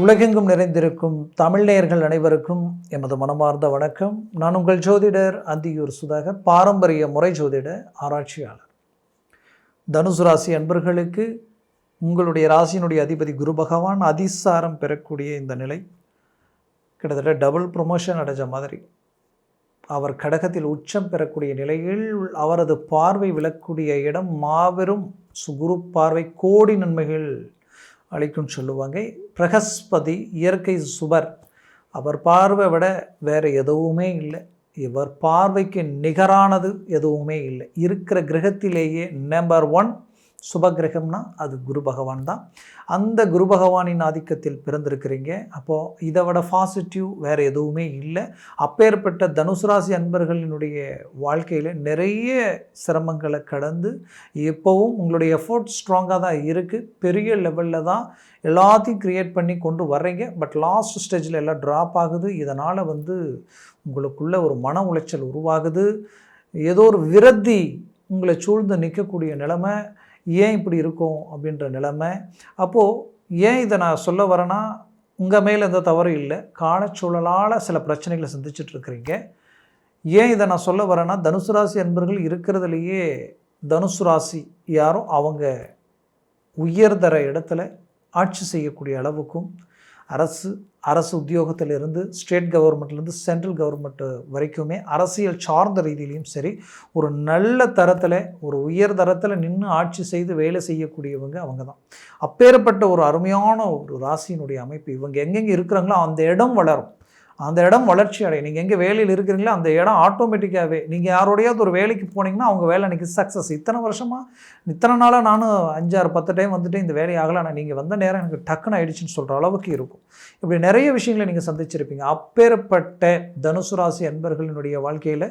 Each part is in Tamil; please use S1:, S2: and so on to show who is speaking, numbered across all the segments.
S1: உலகெங்கும் நிறைந்திருக்கும் தமிழ்நேயர்கள் அனைவருக்கும் எமது மனமார்ந்த வணக்கம். நான் உங்கள் ஜோதிடர் அந்தியூர் சுதாகர் பாரம்பரிய முறை ஜோதிட ஆராய்ச்சியாளர். தனுசு ராசி அன்பர்களுக்கு உங்களுடைய ராசியினுடைய அதிபதி குரு பகவான் அதிசாரம் பெறக்கூடிய இந்த நிலை கிட்டத்தட்ட டபுள் ப்ரொமோஷன் அடைஞ்ச மாதிரி. அவர் கடகத்தில் உச்சம் பெறக்கூடிய நிலையில் அவரது பார்வை விழக்கூடிய இடம் மாபெரும் சுகுரு பார்வை கோடி நன்மைகள் அளிக்கும் சொல்லுவாங்க. பிரகஸ்பதி இயற்கை சுபர் அவர் பார்வை விட வேறு எதுவுமே இல்லை. இவர் பார்வைக்கு நிகரானது எதுவுமே இல்லை. இருக்கிற கிரகத்திலேயே நம்பர் ஒன் சுபகிரகம்னா அது குரு பகவான் தான். அந்த குரு பகவானின் ஆதிக்கத்தில் பிறந்திருக்கிறீங்க. அப்போது இதை விட பாசிட்டிவ் வேறு எதுவுமே இல்லை. அப்பேற்பட்ட தனுசு ராசி அன்பர்களினுடைய வாழ்க்கையில் நிறைய சிரமங்களை கடந்து எப்போவும் உங்களுடைய எஃபோர்ட் ஸ்ட்ராங்காக தான் இருக்குது பெரிய லெவலில் தான் எல்லாத்தையும் க்ரியேட் பண்ணி கொண்டு வர்றீங்க. பட் லாஸ்ட் ஸ்டேஜில் எல்லாம் ட்ராப் ஆகுது. இதனால் வந்து உங்களுக்குள்ள ஒரு மன உளைச்சல் உருவாகுது. ஏதோ ஒரு விரத்தி உங்களை சூழ்ந்து நிற்கக்கூடிய நிலைமை ஏன் இப்படி இருக்கும் அப்படின்ற நிலைமை. அப்போது ஏன் இதை நான் சொல்ல வரேன்னா உங்கள் மேலே எந்த தவறு இல்லை. காலச்சூழலால் சில பிரச்சனைகளை சந்திச்சுட்டு இருக்கிறீங்க. ஏன் இதை நான் சொல்ல வரேன்னா தனுசு ராசி அன்பர்கள் இருக்கிறதுலையே தனுசு ராசி யாரும் அவங்க உயர்தர இடத்துல ஆட்சி செய்யக்கூடிய அளவுக்கும் அரசு அரசு உத்தியோகத்திலிருந்து ஸ்டேட் கவர்மெண்ட்லேருந்து சென்ட்ரல் கவர்மெண்ட் வரைக்குமே அரசியல் சார்ந்த ரீதியிலையும் சரி ஒரு நல்ல தரத்தில் ஒரு உயர் தரத்தில் நின்று ஆட்சி செய்து வேலை செய்யக்கூடியவங்க அவங்க தான் அப்பேற்பட்ட ஒரு அருமையான ஒரு ராசியினுடைய அமைப்பு. இவங்க எங்கெங்கே இருக்கிறாங்களோ அந்த இடம் வளரும். அந்த இடம் வளர்ச்சி அடையும். நீங்கள் எங்கே வேலையில் இருக்கிறீங்களோ அந்த இடம் ஆட்டோமேட்டிக்காகவே நீங்கள் யாரோடையாவது ஒரு வேலைக்கு போனீங்கன்னா அவங்க வேலை அன்றைக்கி சக்ஸஸ் இத்தனை வருஷமாக இத்தனை நாளாக நானும் அஞ்சாறு பத்து டைம் வந்துட்டு இந்த வேலை ஆகலை. ஆனால் நீங்கள் வந்த நேரம் எனக்கு டக்குன்னு ஆயிடுச்சுன்னு சொல்கிற அளவுக்கு இருக்கும். இப்படி நிறைய விஷயங்களை நீங்கள் சந்திச்சிருப்பீங்க. அப்பேற்பட்ட தனுசு ராசி அன்பர்களினுடைய வாழ்க்கையில்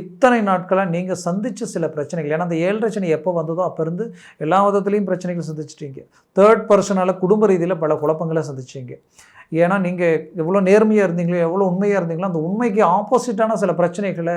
S1: இத்தனை நாட்களாக நீங்கள் சந்தித்த சில பிரச்சனைகள். ஏன்னா அந்த ஏழு ரச்சனை எப்போ வந்ததோ அப்போ இருந்து எல்லா விதத்துலேயும் பிரச்சனைகள் சந்திச்சிட்டீங்க. தேர்ட் பர்சனால் குடும்ப ரீதியில் பல குழப்பங்களை சந்திச்சிங்க. ஏன்னா நீங்கள் எவ்வளோ நேர்மையாக இருந்தீங்களோ எவ்வளோ உண்மையாக இருந்தீங்களோ அந்த உண்மைக்கு ஆப்போசிட்டான சில பிரச்சனைகளை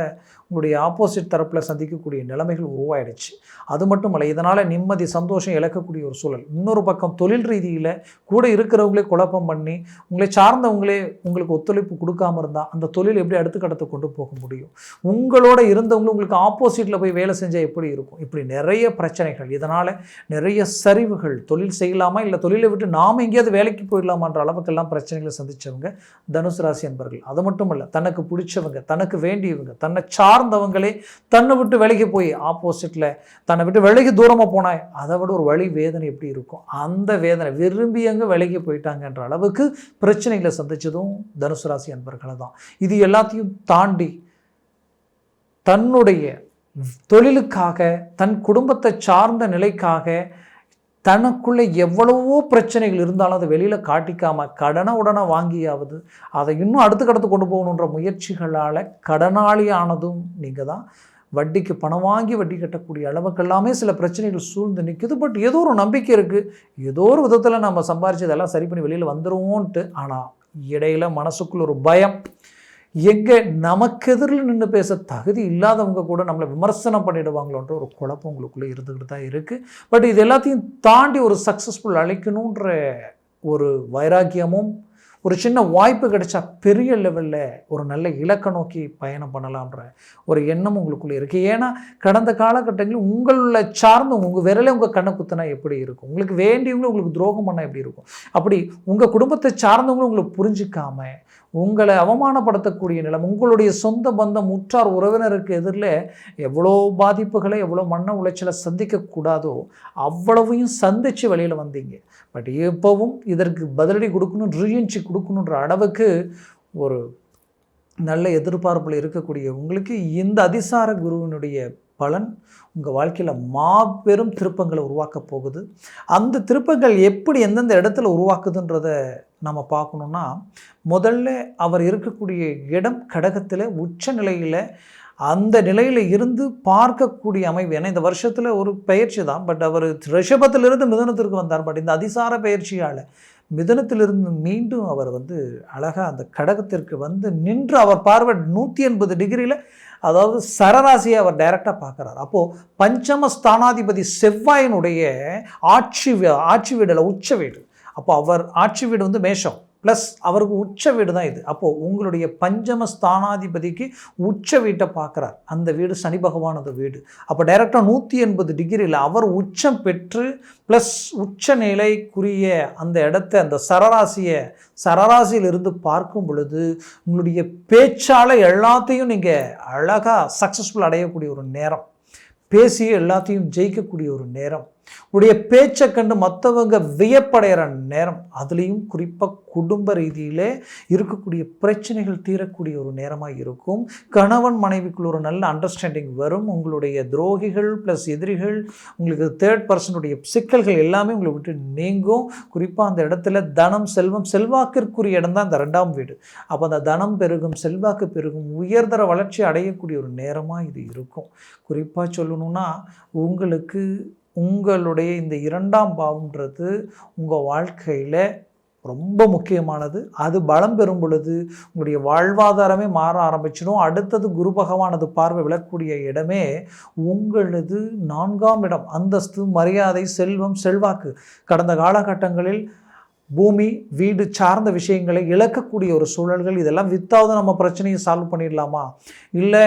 S1: உங்களுடைய ஆப்போசிட் தரப்பில் சந்திக்கக்கூடிய நிலைமைகள் உருவாயிடுச்சு. அது மட்டும் இல்லை இதனால் நிம்மதி சந்தோஷம் இழக்கக்கூடிய ஒரு சூழல். இன்னொரு பக்கம் தொழில் ரீதியில் கூட இருக்கிறவங்களே குழப்பம் பண்ணி உங்களை சார்ந்தவங்களே உங்களுக்கு ஒத்துழைப்பு கொடுக்காம இருந்தால் அந்த தொழில் எப்படி அடுத்த கட்டத்தை கொண்டு போக முடியும்? உங்களோட இருந்தவங்களும் உங்களுக்கு ஆப்போசிட்டில் போய் வேலை செஞ்சால் எப்படி இருக்கும்? இப்படி நிறைய பிரச்சனைகள். இதனால் நிறைய சரிவுகள். தொழில் செய்யலாமா இல்லை தொழிலை விட்டு நாம் எங்கேயாவது வேலைக்கு போயிடலாமான்ற அளவுக்கெல்லாம் பிரச்சனைகளை சந்தித்தவங்க தனுசு ராசி அன்பர்கள். அது மட்டும் இல்லை தனக்கு பிடிச்சவங்க தனக்கு வேண்டியவங்க தன்னை சார்ந்தவங்களே தன்னை விட்டு விலகி போய் ஆப்போசிட்டில் தன்னை விட்டு விலகி தூரமாக போனாய் அதை விட ஒரு வழி வேதனை எப்படி இருக்கும்? அந்த வேதனை விரும்பி அங்கே விலகி போயிட்டாங்கன்ற அளவுக்கு பிரச்சனைகளை சந்தித்ததும் தனுசு ராசி அன்பர்களை தான். இது எல்லாத்தையும் தாண்டி தன்னுடைய தொழிலுக்காக தன் குடும்பத்தை சார்ந்த நிலைக்காக தனக்குள்ளே எவ்வளவோ பிரச்சனைகள் இருந்தாலும் அதை வெளியில் காட்டிக்காமல் கடனை உடனே வாங்கியாவது அதை இன்னும் அடுத்த கடத்து கொண்டு போகணுன்ற முயற்சிகளால் கடனாளியானதும் நீங்கள் தான். வட்டிக்கு பணம் வாங்கி வட்டி கட்டக்கூடிய அளவுக்கெல்லாமே சில பிரச்சனைகள் சூழ்ந்து நிற்குது பட் ஏதோ ஒரு நம்பிக்கை இருக்குது ஏதோ ஒரு விதத்தில் நம்ம சம்பாரிச்சதெல்லாம் சரி பண்ணி வெளியில் வந்துடுவோன்ட்டு ஆனால் இடையில மனசுக்குள்ள ஒரு பயம். எங்கே நமக்கு எதிரில் நின்று பேச தகுதி இல்லாதவங்க கூட நம்மளை விமர்சனம் பண்ணிடுவாங்களோன்ற ஒரு குழப்பம் உங்களுக்குள்ளே இருந்துக்கிட்டு தான் இருக்குது பட் இது எல்லாத்தையும் தாண்டி ஒரு சக்ஸஸ்ஃபுல் அழைக்கணுன்ற ஒரு வைராக்கியமும் ஒரு சின்ன வாய்ப்பு கிடைச்சா பெரிய லெவலில் ஒரு நல்ல இலக்கை நோக்கி பயணம் பண்ணலான்ற ஒரு எண்ணம் உங்களுக்குள்ளே இருக்குது ஏன்னா கடந்த காலகட்டங்களில் உங்களை சார்ந்து உங்கள் விரலே உங்கள் கண்ணை குத்தினா எப்படி இருக்கும்? உங்களுக்கு வேண்டியவங்களும் உங்களுக்கு துரோகம் பண்ணால் எப்படி இருக்கும்? அப்படி உங்கள் குடும்பத்தை சார்ந்தவங்களும் உங்களை புரிஞ்சிக்காமல் உங்களை அவமானப்படுத்தக்கூடிய நிலம் உங்களுடைய சொந்த பந்தம் உற்றார் உறவினருக்கு எதிரில் எவ்வளோ பாதிப்புகளை எவ்வளோ மன உளைச்சலை சந்திக்கக்கூடாதோ அவ்வளவையும் சந்தித்து வெளியில் வந்தீங்க. பட் எப்போவும் இதற்கு பதிலடி கொடுக்கணும் ரீஎன்ட்ரி கொடுக்கணுன்ற அளவுக்கு ஒரு நல்ல எதிர்பார்ப்பில் இருக்கக்கூடிய உங்களுக்கு இந்த அதிசார குருவினுடைய பலன் உங்கள் வாழ்க்கையில் மாபெரும் திருப்பங்களை உருவாக்க போகுது. அந்த திருப்பங்கள் எப்படி எந்தெந்த இடத்துல உருவாக்குதுன்றத நம்ம பார்க்கணுன்னா முதல்ல அவர் இருக்கக்கூடிய இடம் கடகத்தில் உச்ச நிலையில் அந்த நிலையில் இருந்து பார்க்கக்கூடிய அமைவு. ஏன்னா இந்த வருஷத்தில் ஒரு பயிற்சி தான். பட் அவர் ரிஷபத்திலிருந்து மிதனத்திற்கு வந்தார். பட் இந்த அதிசார பயிற்சியால் மிதனத்திலிருந்து மீண்டும் அவர் வந்து அழகாக அந்த கடகத்திற்கு வந்து நின்று அவர் பார்வை நூற்றி எண்பது டிகிரியில் அதாவது சரராசியை அவர் டைரெக்டாக பார்க்குறார். அப்போது பஞ்சம ஸ்தானாதிபதி செவ்வாயினுடைய ஆட்சி வீ- ஆட்சி வீடில் உச்ச வீடு. அப்போ அவர் ஆட்சி வீடு வந்து மேஷம். ப்ளஸ் அவருக்கு உச்ச வீடு தான் இது. அப்போது உங்களுடைய பஞ்சம ஸ்தானாதிபதிக்கு உச்ச வீட்டை பார்க்குறார். அந்த வீடு சனி பகவானது வீடு. அப்போ டைரெக்டாக நூற்றி எண்பது டிகிரியில் அவர் உச்சம் பெற்று ப்ளஸ் உச்ச நிலைக்குரிய அந்த இடத்த அந்த சரராசியை சரராசியிலிருந்து பார்க்கும் பொழுது உங்களுடைய பேச்சால் எல்லாத்தையும் நீங்கள் அழகாக சக்ஸஸ்ஃபுல் அடையக்கூடிய ஒரு நேரம். பேசி எல்லாத்தையும் ஜெயிக்கக்கூடிய ஒரு நேரம். உடைய பேச்சை கண்டு மற்றவங்க வியப்படைகிற நேரம் அதுலேயும் குறிப்பாக குடும்ப ரீதியிலே இருக்கக்கூடிய பிரச்சனைகள் தீரக்கூடிய ஒரு நேரமாக இருக்கும். கணவன் மனைவிக்குள்ள ஒரு நல்ல அண்டர்ஸ்டாண்டிங் வரும். உங்களுடைய துரோகிகள் ப்ளஸ் எதிரிகள் உங்களுக்கு தேர்ட் பர்சனுடைய சிக்கல்கள் எல்லாமே உங்களை விட்டு நீங்கும். குறிப்பாக அந்த இடத்துல தனம் செல்வம் செல்வாக்கிற்குரிய இடம் தான் அந்த ரெண்டாம் வீடு. அப்போ அந்த தனம் பெருகும் செல்வாக்கு பெருகும் உயர்தர வளர்ச்சி அடையக்கூடிய ஒரு நேரமாக இது இருக்கும். குறிப்பாக சொல்லணும்னா உங்களுக்கு உங்களுடைய இந்த இரண்டாம் பாவம்ன்றது உங்கள் வாழ்க்கையில் ரொம்ப முக்கியமானது. அது பலம் பெறும் பொழுது உங்களுடைய வாழ்வாதாரமே மாற ஆரம்பிச்சிடும். அடுத்தது குரு பகவானது பார்வை விழக்கூடிய இடமே உங்களது நான்காம் இடம். அந்தஸ்து மரியாதை செல்வம் செல்வாக்கு. கடந்த காலகட்டங்களில் பூமி வீடு சார்ந்த விஷயங்களை இழக்கக்கூடிய ஒரு சூழல்கள் இதெல்லாம் வித்தாவது நம்ம பிரச்சனையை சால்வ் பண்ணிடலாமா? இல்லை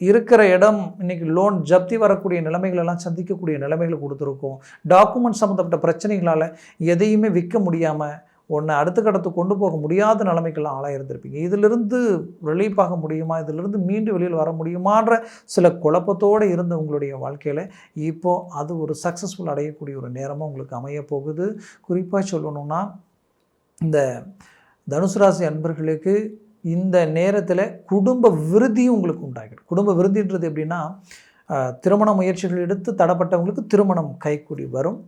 S1: இருக்கிற இடம் இன்னைக்கு லோன் ஜப்தி வரக்கூடிய நிலைமைகளெல்லாம் சந்திக்கக்கூடிய நிலைமைகளை கொடுத்துருக்கோம். டாக்குமெண்ட் சம்மந்தப்பட்ட பிரச்சனைகளால் எதையுமே விற்க முடியாமல் ஒன்று அடுத்த கடத்துக்கு கொண்டு போக முடியாத நிலைமைக்கெல்லாம் ஆளாக இருந்திருப்பீங்க. இதிலிருந்து ரிலீஃப் ஆக முடியுமா? இதிலிருந்து மீண்டு வெளியில் வர முடியுமான்ற சில குழப்பத்தோடு இருந்த உங்களுடைய வாழ்க்கையில் இப்போது அது ஒரு சக்ஸஸ்ஃபுல் அடையக்கூடிய ஒரு நேரமாக உங்களுக்கு அமைய போகுது. குறிப்பாக சொல்லணும்னா இந்த தனுசு ராசி அன்பர்களுக்கு இந்த நேரத்தில் குடும்ப விருதியும் உங்களுக்கு உண்டாகிடும். குடும்ப விருதின்றது எப்படின்னா திருமண முயற்சிகள் எடுத்து தடப்பட்டவங்களுக்கு திருமணம் கைக்கூடி வரும்.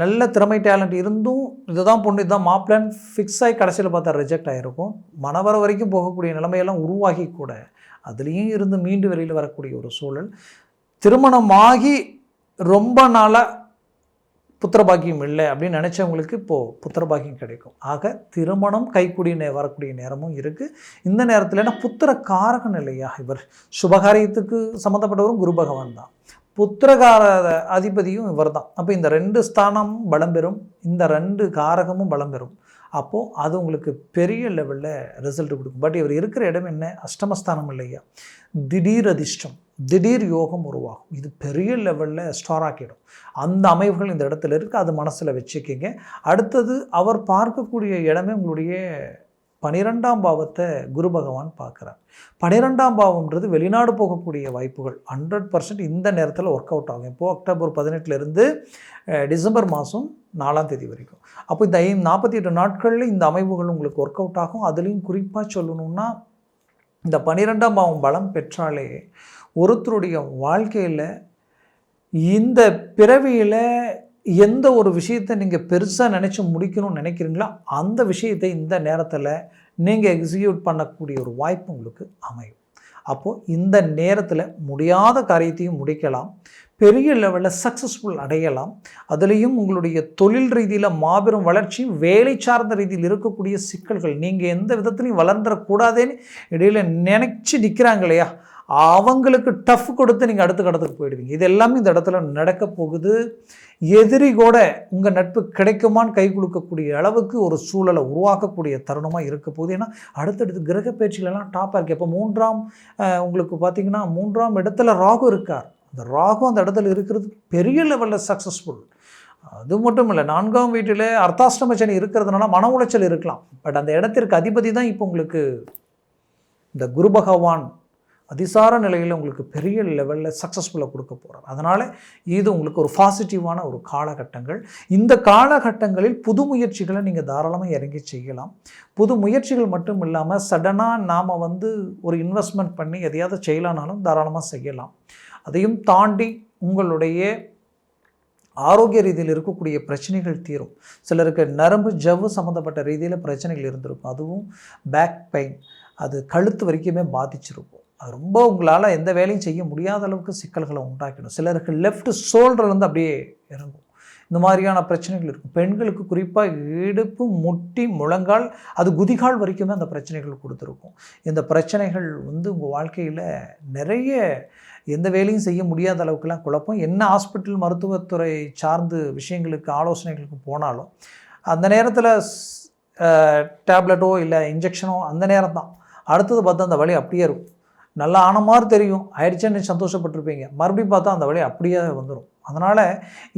S1: நல்ல திறமை டேலண்ட் இருந்தும் இதுதான் பொண்ணு இதுதான் மாப்பிளன் ஃபிக்ஸ் ஆகி கடைசியில் பார்த்தா ரிஜெக்ட் ஆகிருக்கும் மனவர வரைக்கும் போகக்கூடிய நிலைமையெல்லாம் உருவாகி கூட அதுலேயும் இருந்து மீண்டு வெளியில் வரக்கூடிய ஒரு சூழல். திருமணமாகி ரொம்ப நாளாக புத்திரபாக்கியம் இல்லை அப்படின்னு நினச்சவங்களுக்கு இப்போது புத்திரபாக்கியம் கிடைக்கும். ஆக திருமணம் கைக்கூடிய நே வரக்கூடிய நேரமும் இருக்குது இந்த நேரத்தில் புத்திர காரகன் இல்லையா? இவர் சுபகாரியத்துக்கு சம்மந்தப்பட்டவரும் குரு பகவான் தான். புத்திரகார அதிபதியும் இவர் தான். அப்போ இந்த ரெண்டு ஸ்தானம் பலம் பெறும் இந்த ரெண்டு காரகமும் பலம் பெறும். அப்போது அது உங்களுக்கு பெரிய லெவலில் ரிசல்ட் கொடுக்கும். பட் இவர் இருக்கிற இடம் என்ன? அஷ்டமஸ்தானம் இல்லையா? திடீர் அதிர்ஷ்டம். திடீர் யோகம் உருவாகும். இது பெரிய லெவலில் ஸ்டாராக்கிடும் அந்த அமைவுகள் இந்த இடத்துல இருக்குது அது மனசில் வச்சுக்கிங்க. அடுத்தது அவர் பார்க்கக்கூடிய இடமே உங்களுடைய பனிரெண்டாம் பாவத்தை குரு பகவான் பார்க்குறார். பனிரெண்டாம் பாவம்ன்றது வெளிநாடு போகக்கூடிய வாய்ப்புகள். ஹண்ட்ரட் பர்சன்ட் இந்த நேரத்தில் ஒர்க் அவுட் ஆகும். இப்போது அக்டோபர் பதினெட்டுலேருந்து டிசம்பர் மாதம் நாலாம் தேதி வரைக்கும். அப்போ இந்த ஐ நாற்பத்தி எட்டு நாட்களில் இந்த அமைவுகள் உங்களுக்கு ஒர்க் அவுட் ஆகும். அதுலேயும் குறிப்பாக சொல்லணும்னா இந்த பனிரெண்டாம் பாவம் பலம் பெற்றாலே ஒருத்தருடைய வாழ்க்கையில் இந்த பிறவியில் எந்த ஒரு விஷயத்தை நீங்கள் பெருசாக நினச்சி முடிக்கணும்னு நினைக்கிறீங்களோ அந்த விஷயத்தை இந்த நேரத்தில் நீங்கள் எக்ஸிக்யூட் பண்ணக்கூடிய ஒரு வாய்ப்பு உங்களுக்கு அமையும். அப்போது இந்த நேரத்தில் முடியாத காரியத்தையும் முடிக்கலாம். பெரிய லெவலில் சக்ஸஸ்ஃபுல் அடையலாம். அதுலேயும் உங்களுடைய தொழில் ரீதியில் மாபெரும் வளர்ச்சி வேலை சார்ந்த ரீதியில் இருக்கக்கூடிய சிக்கல்கள் நீங்கள் எந்த விதத்துலையும் வளர்ந்துடக்கூடாதேன்னு இடையில் நினச்சி நிற்கிறாங்க இல்லையா? அவங்களுக்கு டஃப் கொடுத்து நீங்கள் அடுத்த கடத்துக்கு போயிடுவீங்க. இது எல்லாமே இந்த இடத்துல நடக்க போகுது. எதிரி கூட உங்கள் நட்பு கிடைக்குமான்னு கை கொடுக்கக்கூடிய அளவுக்கு ஒரு சூழலை உருவாக்கக்கூடிய தருணமாக இருக்க போகுது. ஏன்னா அடுத்தடுத்து கிரக பேச்சுகளெல்லாம் டாப்பாக இருக்குது இப்போ மூன்றாம் உங்களுக்கு பார்த்தீங்கன்னா மூன்றாம் இடத்துல ராகு இருக்கார். அந்த ராகு அந்த இடத்துல இருக்கிறது பெரிய லெவலில் சக்ஸஸ்ஃபுல் அது மட்டும் இல்லை நான்காம் வீட்டில் அர்த்தாஷ்டம சனி இருக்கிறதுனால மன உளைச்சல் இருக்கலாம். பட் அந்த இடத்திற்கு அதிபதி தான் இப்போ உங்களுக்கு இந்த குரு பகவான். அதிசார நிலையில் உங்களுக்கு பெரிய லெவலில் சக்ஸஸ்ஃபுல்லாக கொடுக்க போகிறார் அதனால் இது உங்களுக்கு ஒரு பாசிட்டிவான ஒரு காலகட்டங்கள். இந்த காலகட்டங்களில் புது முயற்சிகளை நீங்கள் தாராளமாக இறங்கி செய்யலாம். புது முயற்சிகள் மட்டும் இல்லாமல் சடனாக நாம் வந்து ஒரு இன்வெஸ்ட்மெண்ட் பண்ணி எதையாவது செய்யலானாலும் தாராளமாக செய்யலாம். அதையும் தாண்டி உங்களுடைய ஆரோக்கிய ரீதியில் இருக்கக்கூடிய பிரச்சனைகள் தீரும். சிலருக்கு நரம்பு ஜவ்வு சம்மந்தப்பட்ட ரீதியில் பிரச்சனைகள் இருந்திருக்கும். அதுவும் பேக் பெயின் அது கழுத்து வரைக்குமே பாதிச்சிருக்கும். ரொம்ப உங்களால் எந்த வேலையும் செய்ய முடியாத அளவுக்கு சிக்கல்களை உண்டாக்கிடும். சிலருக்கு லெஃப்ட் ஷோல்டர்லேருந்து அப்படியே இறங்கும். இந்த மாதிரியான பிரச்சனைகள் இருக்கும். பெண்களுக்கு குறிப்பாக இடுப்பு முட்டி முழங்கால் அது குதிகால் வரைக்குமே அந்த பிரச்சனைகள் கொடுத்துருக்கும். இந்த பிரச்சனைகள் வந்து உங்கள் வாழ்க்கையில் நிறைய எந்த வேலையும் செய்ய முடியாத அளவுக்குலாம் குழப்பம். என்ன ஹாஸ்பிட்டல் மருத்துவத்துறை சார்ந்து விஷயங்களுக்கு ஆலோசனைகளுக்கு போனாலும் அந்த நேரத்தில் டேப்லெட்டோ இல்லை இன்ஜெக்ஷனோ அந்த நேரம் தான் அடுத்தது பார்த்தா அந்த வழி அப்படியே இருக்கும். நல்லா ஆன மாதிரி தெரியும். ஆயிடுச்சுன்னு சந்தோஷப்பட்டிருப்பீங்க. மறுபடியும் பார்த்தா அந்த வழி அப்படியே வந்துடும் அதனால்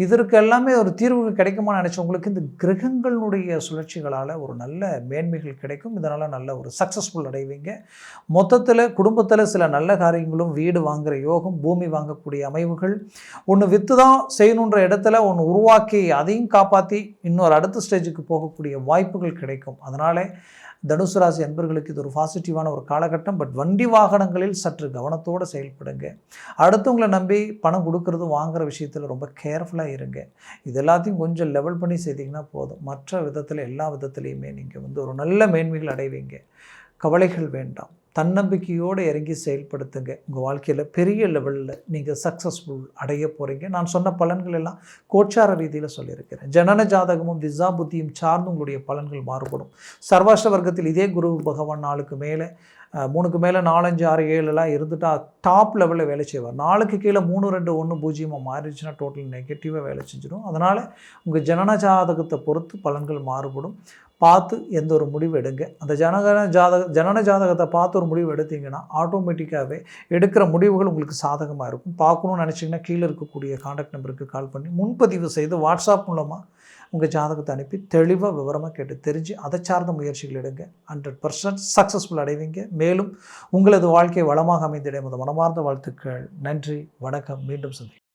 S1: இதற்கு எல்லாமே ஒரு தீர்வு கிடைக்குமா நினச்சவங்களுக்கு இந்த கிரகங்களுடைய சுழற்சிகளால் ஒரு நல்ல மேன்மைகள் கிடைக்கும். இதனால் நல்ல ஒரு சக்ஸஸ்ஃபுல் அடைவீங்க. மொத்தத்தில் குடும்பத்தில் சில நல்ல காரியங்களும் வீடு வாங்குகிற யோகம் பூமி வாங்கக்கூடிய அமைவுகள் ஒன்று விற்று தான் செய்யணுன்ற இடத்துல ஒன்று உருவாக்கி அதையும் காப்பாற்றி இன்னொரு அடுத்த ஸ்டேஜுக்கு போகக்கூடிய வாய்ப்புகள் கிடைக்கும். அதனால் தனுசு ராசி அன்பர்களுக்கு இது ஒரு பாசிட்டிவான ஒரு காலகட்டம். பட் வண்டி வாகனங்களில் சற்று கவனத்தோடு செயல்படுங்க. அடுத்தவங்களை நம்பி பணம் கொடுக்கறது வாங்குற விஷயத்தில் ரொம்ப கேர்ஃபுல்லாக இருங்க. இது எல்லாத்தையும் கொஞ்சம் லெவல் பண்ணி செய்தீங்கன்னா போதும். மற்ற விதத்தில் எல்லா விதத்துலேயுமே நீங்கள் வந்து ஒரு நல்ல மேன்மைகள் அடைவீங்க. கவலைகள் வேண்டாம். தன்னம்பிக்கையோடு இறங்கி செயல்படுத்துங்க. உங்கள் வாழ்க்கையில் பெரிய லெவலில் நீங்கள் சக்ஸஸ்ஃபுல் அடைய போகிறீங்க நான் சொன்ன பலன்கள் எல்லாம் கோச்சார ரீதியில் சொல்லியிருக்கிறேன். ஜனன ஜாதகமும் திசா புத்தியும் சார்ந்து உங்களுடைய பலன்கள் மாறுபடும். சர்வாஷ்ட வர்க்கத்தில் இதே குரு பகவான் நாளுக்கு மேலே மூணுக்கு மேலே நாலஞ்சு ஆறு ஏழுலாம் இருந்துட்டால் டாப் லெவலில் வேலை செய்வார். நாளுக்கு கீழே மூணு ரெண்டு ஒன்று பூஜ்ஜியமாக மாறிடுச்சுன்னா டோட்டல் நெகட்டிவாக வேலை செஞ்சிடும். அதனால் உங்கள் ஜனன ஜாதகத்தை பொறுத்து பலன்கள் மாறுபடும். பார்த்து எந்த ஒரு முடிவு எடுங்க. அந்த ஜனகன ஜாதக ஜனன ஜாதகத்தை பார்த்து ஒரு முடிவு எடுத்தீங்கன்னா ஆட்டோமேட்டிக்காகவே எடுக்கிற முடிவுகள் உங்களுக்கு சாதகமாக இருக்கும். பார்க்கணும்னு நினச்சிங்கன்னா கீழே இருக்கக்கூடிய காண்டாக்ட் நம்பருக்கு கால் பண்ணி முன்பதிவு செய்து வாட்ஸ்அப் மூலமாக உங்கள் ஜாதகத்தை அனுப்பி தெளிவாக விவரமாக கேட்டு தெரிஞ்சு அதை சார்ந்த முயற்சிகள் எடுங்க. ஹண்ட்ரட் பர்சன்ட் சக்ஸஸ்ஃபுல் அடைவீங்க. மேலும் உங்களது வாழ்க்கை வளமாக அமைந்திட அந்த மனமார்ந்த வாழ்த்துக்கள். நன்றி வணக்கம். மீண்டும் சந்தி